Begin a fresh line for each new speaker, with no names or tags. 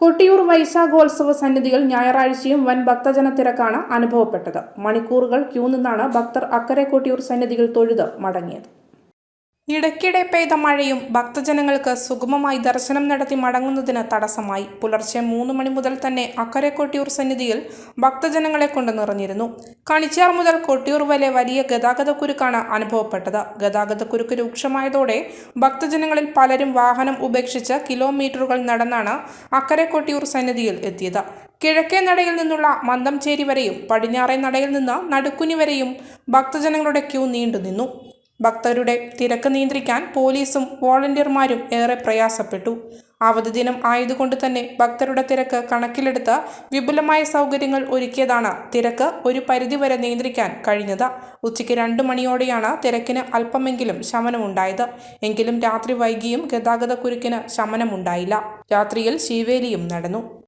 കൊട്ടിയൂർ വൈശാഖോത്സവ സന്നിധികൾ ഞായറാഴ്ചയും വൻ ഭക്തജന തിരക്കാണ് അനുഭവപ്പെട്ടത്. മണിക്കൂറുകൾ ക്യൂ നിന്നാണ് ഭക്തർ അക്കരെ കൊട്ടിയൂർ സന്നിധികൾ തൊഴുത് മടങ്ങിയത്. ഇടയ്ക്കിടെ പെയ്ത മഴയും ഭക്തജനങ്ങൾക്ക് സുഗമമായി ദർശനം നടത്തി മടങ്ങുന്നതിന് തടസ്സമായി. പുലർച്ചെ മൂന്ന് മണി മുതൽ തന്നെ അക്കരെ കൊട്ടിയൂർ സന്നിധിയിൽ ഭക്തജനങ്ങളെ കൊണ്ട് നിറഞ്ഞിരുന്നു. കണിച്ചാർ മുതൽ കൊട്ടിയൂർ വരെ വലിയ ഗതാഗതക്കുരുക്കാണ് അനുഭവപ്പെട്ടത്. ഗതാഗതക്കുരുക്ക് രൂക്ഷമായതോടെ ഭക്തജനങ്ങളിൽ പലരും വാഹനം ഉപേക്ഷിച്ച് കിലോമീറ്ററുകൾ നടന്നാണ് അക്കരെ കൊട്ടിയൂർ സന്നിധിയിൽ എത്തിയത്. കിഴക്കേ നടയിൽ നിന്നുള്ള മന്ദംചേരി വരെയും പടിഞ്ഞാറേ നടയിൽ നിന്ന് നടുക്കുനി വരെയും ഭക്തജനങ്ങളുടെ ക്യൂ നീണ്ടുനിന്നു. ഭക്തരുടെ തിരക്ക് നിയന്ത്രിക്കാൻ പോലീസും വോളണ്ടിയർമാരും ഏറെ പ്രയാസപ്പെട്ടു. അവധി ദിനം ആയതുകൊണ്ട് തന്നെ ഭക്തരുടെ തിരക്ക് കണക്കിലെടുത്ത് വിപുലമായ സൗകര്യങ്ങൾ ഒരുക്കിയതാണ് തിരക്ക് ഒരു പരിധിവരെ നിയന്ത്രിക്കാൻ കഴിഞ്ഞത്. ഉച്ചയ്ക്ക് രണ്ട് മണിയോടെയാണ് തിരക്കിന് അല്പമെങ്കിലും ശമനമുണ്ടായത്. എങ്കിലും രാത്രി വൈകിയും ഗതാഗത കുരുക്കിന് ശമനമുണ്ടായില്ല. രാത്രിയിൽ ശീവേലിയും നടന്നു.